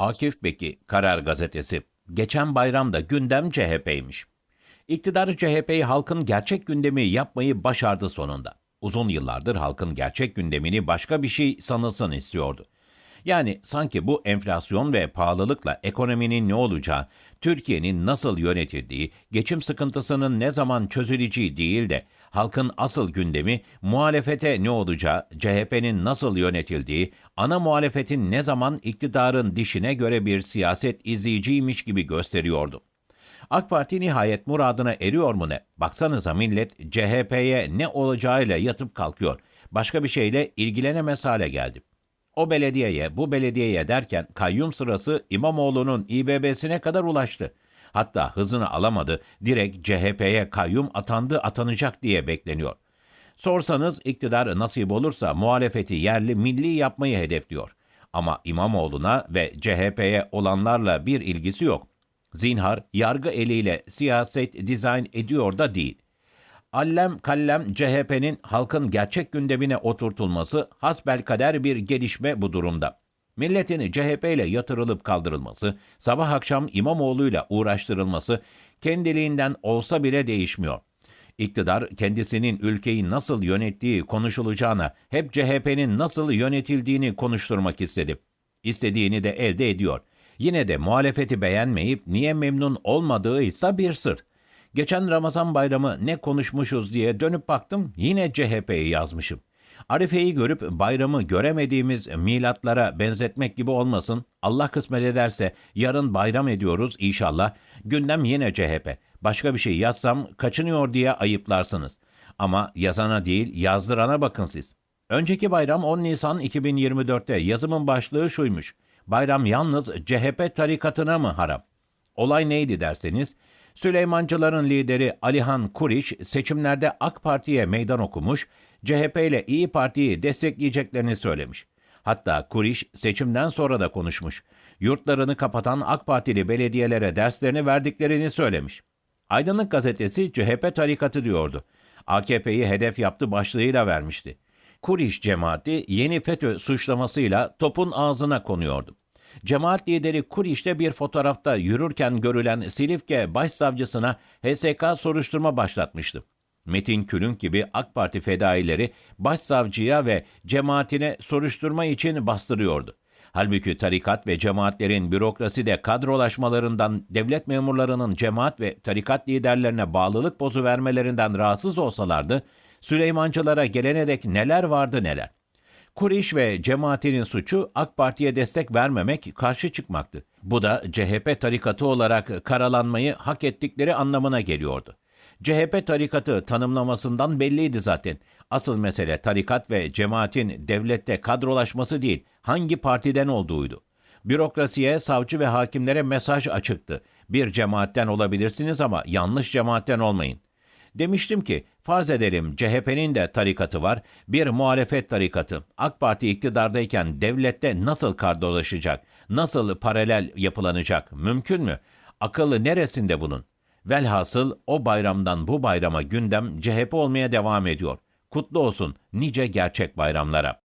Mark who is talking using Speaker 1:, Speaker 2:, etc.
Speaker 1: Akif Beki, Karar Gazetesi. Geçen bayramda gündem CHP'ymiş. İktidar CHP'yi halkın gerçek gündemi yapmayı başardı sonunda. Uzun yıllardır halkın gerçek gündemini başka bir şey sanılsın istiyordu. Yani sanki bu enflasyon ve pahalılıkla ekonominin ne olacağı, Türkiye'nin nasıl yönetildiği, geçim sıkıntısının ne zaman çözüleceği değil de halkın asıl gündemi muhalefete ne olacağı, CHP'nin nasıl yönetildiği, ana muhalefetin ne zaman iktidarın dişine göre bir siyaset izleyiciymiş gibi gösteriyordu. AK Parti nihayet muradına eriyor mu ne? Baksanıza millet CHP'ye ne olacağıyla yatıp kalkıyor. Başka bir şeyle ilgilenemez hale geldi. O belediyeye, bu belediyeye derken kayyum sırası İmamoğlu'nun İBB'sine kadar ulaştı. Hatta hızını alamadı, direkt CHP'ye kayyum atandı atanacak diye bekleniyor. Sorsanız iktidar nasip olursa muhalefeti yerli milli yapmayı hedefliyor. Ama İmamoğlu'na ve CHP'ye olanlarla bir ilgisi yok. Zinhar yargı eliyle siyaset dizayn ediyor da değil. Allem kallem CHP'nin halkın gerçek gündemine oturtulması hasbelkader bir gelişme bu durumda. Milletin CHP ile yatırılıp kaldırılması, sabah akşam İmamoğlu'yla uğraştırılması kendiliğinden olsa bile değişmiyor. İktidar kendisinin ülkeyi nasıl yönettiği konuşulacağına hep CHP'nin nasıl yönetildiğini konuşturmak istedi. İstediğini de elde ediyor. Yine de muhalefeti beğenmeyip niye memnun olmadığı ise bir sır. Geçen Ramazan bayramı ne konuşmuşuz diye dönüp baktım yine CHP'yi yazmışım. Arife'yi görüp bayramı göremediğimiz milatlara benzetmek gibi olmasın. Allah kısmet ederse yarın bayram ediyoruz inşallah. Gündem yine CHP. Başka bir şey yazsam kaçınıyor diye ayıplarsınız. Ama yazana değil yazdırana bakın siz. Önceki bayram 10 Nisan 2024'te yazımın başlığı şuymuş. Bayram yalnız CHP tarikatına mı haram? Olay neydi derseniz, Süleymancıların lideri Alihan Kuriş seçimlerde AK Parti'ye meydan okumuş, CHP ile İyi Parti'yi destekleyeceklerini söylemiş. Hatta Kuriş seçimden sonra da konuşmuş. Yurtlarını kapatan AK Partili belediyelere derslerini verdiklerini söylemiş. Aydınlık gazetesi CHP tarikatı diyordu. AKP'yi hedef yaptı başlığıyla vermişti. Kuriş cemaati yeni FETÖ suçlamasıyla topun ağzına konuyordu. Cemaat lideri Kuriş'te bir fotoğrafta yürürken görülen Silifke Başsavcısına HSK soruşturma başlatmıştı. Metin Külünk gibi AK Parti fedaileri başsavcıya ve cemaatine soruşturma için bastırıyordu. Halbuki tarikat ve cemaatlerin bürokraside kadrolaşmalarından, devlet memurlarının cemaat ve tarikat liderlerine bağlılık bozu vermelerinden rahatsız olsalardı, Süleymancılara gelene dek neler vardı neler. Kuriş ve cemaatinin suçu AK Parti'ye destek vermemek, karşı çıkmaktı. Bu da CHP tarikatı olarak karalanmayı hak ettikleri anlamına geliyordu. CHP tarikatı tanımlamasından belliydi zaten. Asıl mesele tarikat ve cemaatin devlette kadrolaşması değil, hangi partiden olduğuydu. Bürokrasiye, savcı ve hakimlere mesaj açıktı. Bir cemaatten olabilirsiniz ama yanlış cemaatten olmayın. Demiştim ki farz edelim CHP'nin de tarikatı var, bir muhalefet tarikatı. AK Parti iktidardayken devlette nasıl kadrolaşacak, nasıl paralel yapılanacak, mümkün mü? Akıllı neresinde bunun? Velhasıl o bayramdan bu bayrama gündem CHP olmaya devam ediyor. Kutlu olsun nice gerçek bayramlara.